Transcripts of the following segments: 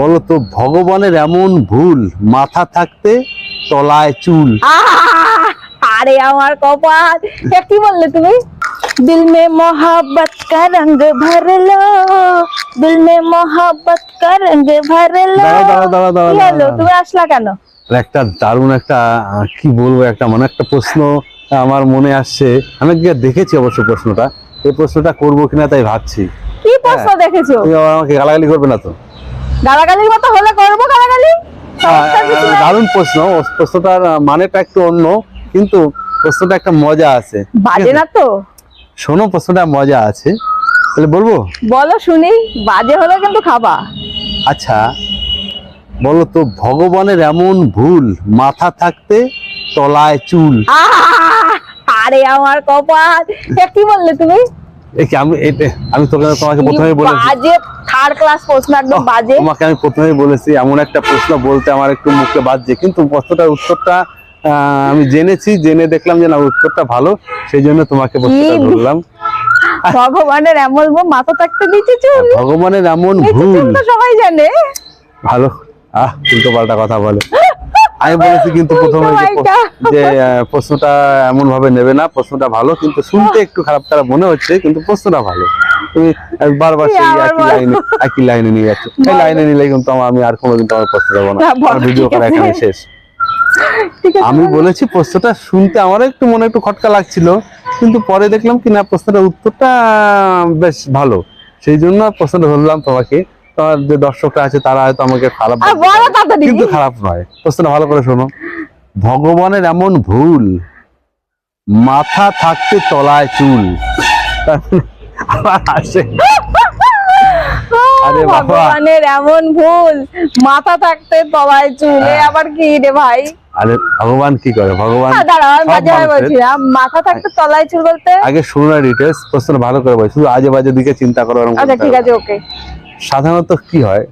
বলো তো ভগবানের এমন ভুল মাথা থাকতে তলায় চুল। আরে আমার কপাল কি বললে তুমি? দিল মে মোহব্বত কা রঙ ভর লো দিল মে মোহব্বত কা রঙ ভর লো কি হলো? তুমি আসলা কেন? একটা দারুণ একটা কি বলব একটা মানে একটা প্রশ্ন আমার মনে আসছে। আমি গিয়ে দেখেছি অবশ্য প্রশ্নটা। এই প্রশ্নটা করব কিনা তাই ভাবছি। কি প্রশ্ন হ্যাঁ। দেখেছ? তুমি আমাকে গালাগালি করবে না তো? গালাগালির মতো হলে করব গালাগালি। দারুণ প্রশ্ন। প্রশ্নটার মানেটা একটু অন্য কিন্তু প্রশ্নটা একটা মজা আছে। বাজে না তো? শোনো প্রশ্নটা মজা আছে। তাহলে বলব? বলো শুনি। বাজে হলে কিন্তু খাবা। আচ্ছা বলো তো ভগবানের এমন ভুল মাথা থাকতে তলায় চুল। আরে আমার কপাল। কি বললে তুমি? আমি আমি তোকে তোমাকে প্রথমেই বলেছি। বাজে থার্ড ক্লাস প্রশ্ন একদম বাজে। তোমাকে আমি প্রথমেই বলেছি এমন একটা প্রশ্ন বলতে আমার একটু মুখে বাজছে কিন্তু প্রশ্নটার উত্তরটা আহ, আমি জেনেছি জেনে দেখলাম যে না উত্তরটা ভালো সেই জন্য তোমাকে প্রশ্নটা? ধরলাম। ভগবানের এমন মাথা থাকতে দিচ্ছে চুল। ভগবানের এমন ভুল। সবাই জানে। ভালো। আহ উল্টো পাল্টা কথা বলে। আমি বলেছি কিন্তু প্রথমে যে প্রশ্নটা এমন ভাবে নেবে না প্রশ্নটা ভালো কিন্তু শুনতে একটু খারাপ খারাপ মনে হচ্ছে কিন্তু প্রশ্নটা ভালো। তুমি বারবার সেই একই লাইনে একই লাইনে নিয়ে যাচ্ছ। এই লাইনে নিলে কিন্তু আমার- আমি আর কোনোদিন তোমার প্রশ্ন দেবো না। আমার ভিডিও করা এখানে শেষ। আমি বলেছি প্রশ্নটা শুনতে আমারও একটু মনে একটু খটকা লাগছিল কিন্তু পরে দেখলাম কি না প্রশ্নটার উত্তরটা বেশ ভালো। সেই জন্য প্রশ্নটা ধরলাম তোমাকে। তোমার যে দর্শকরা আছে তারা হয়তো আমাকে খারাপ কিন্তু খারাপ নয়। ভালো করে শোনো। ভগবানের এমন ভুল মাথা থাকতে তলায় চুল। আবার আসে ভগবানের এমন ভুল মাথা থাকতে তলায় চুলে হ্যাঁ। আবার কি রে ভাই? আরে ভগবান কি করে? ভগবান না মাথা থাকতে তলায় চুল বলতে? আগে ডিটেলস প্রশ্ন ভালো করে বল। শুধু আজে বাজে দিকে চিন্তা করো আচ্ছা ঠিক আছে ওকে সাধারণত কি হয়?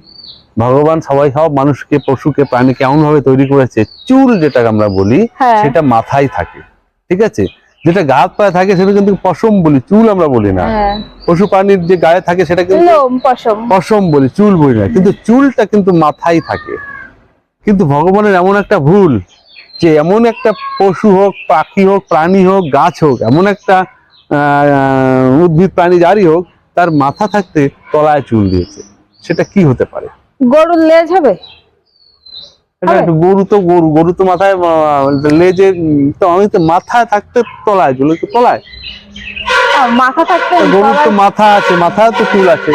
ভগবান সবাই সব মানুষকে পশুকে প্রাণীকে এমন ভাবে তৈরি করেছে চুল যেটাকে আমরা বলি হ্যাঁ। সেটা মাথায় থাকে ঠিক আছে? যেটা গা হাত পায়ে থাকে সেটা কিন্তু পশম বলি চুল আমরা বলি না। হ্যাঁ। পশু প্রাণীর যে গায়ে থাকে সেটা কিন্তু পশম। পশম বলি চুল বলি না। কিন্তু চুলটা কিন্তু মাথায় থাকে। কিন্তু ভগবানের এমন একটা ভুল যে এমন একটা পশু হোক পাখি হোক প্রাণী হোক গাছ হোক এমন একটা আহ, উদ্ভিদ প্রাণী যারই হোক তার মাথা থাকতে তলায় চুল দিয়েছে। সেটা কি হতে পারে? গরুর লেজ হবে? গরু তো গরু গরু তো মাথায় লেজে তো আমি তো মাথায় থাকতে তলায় চুল একটু তলায়। মাথা থাকতে গরুর তো মাথা আছে মাথায় তো চুল আছে।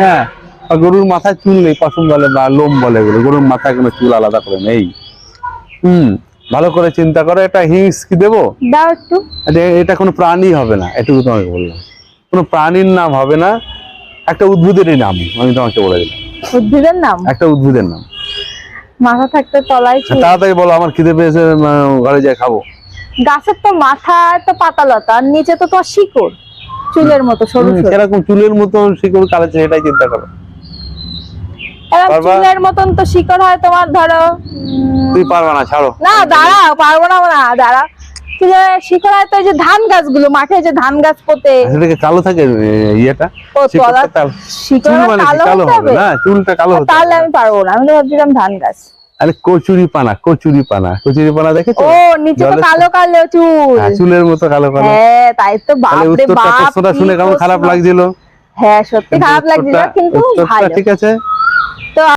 হ্যাঁ আর গরুর মাথায় চুল নেই পশম বলে বা লোম বলে এগুলো। গরুর মাথায় কোনো চুল আলাদা করে নেই। হুম ভালো করে চিন্তা করো এটা হিংস কি দেবো? দাও একটু। এটা এটা কোনো প্রাণী হবে না এটুকু তোমাকে বললাম। কোনো প্রাণীর নাম হবে না একটা উদ্ভিদেরই নাম আমি তোমাকে বলে দিলাম। উদ্ভিদের নাম? একটা উদ্ভিদের নাম। মাথা থাকতে তলায় চুল তাড়াতাড়ি বলো আমার খিদে পেয়েছে ঘরে যাই খাব। গাছের তো মাথা তো পাতালতা আর নিচে তো তোমার শিকড় চুলের মতো সরু সেরকম চুলের মতো শিকড় কালেছে এটাই চিন্তা করো। চুলের মতন তো শিকড় হয় তোমার ধরো তুই পারবা না ছাড়ো। না দাঁড়াও পারব না না দাঁড়া চুলের শিকড় হয় তো এই যে ধান গাছগুলো মাঠে যে ধান গাছ পোতে। সেটাকে কালো থাকে ইয়েটা? কালো। শিকড় মানে কালো হবে না? চুলটা কালো তাহলে আমি পারব না। আমি তো ভাবছিলাম ধান গাছ। আরে কচুরি পানা কচুরি পানা। কচুরি পানা দেখেছ? ও নিচে তো কালো কালো চুল। হ্যাঁ, চুলের মতো কালো কালো। হ্যাঁ তাই তো বাপ রে বাপ শুনে কেমন খারাপ লাগছিল? হ্যাঁ সত্যি খারাপ লাগছে উত্তরটা- কিন্তু ভালো। ঠিক আছে।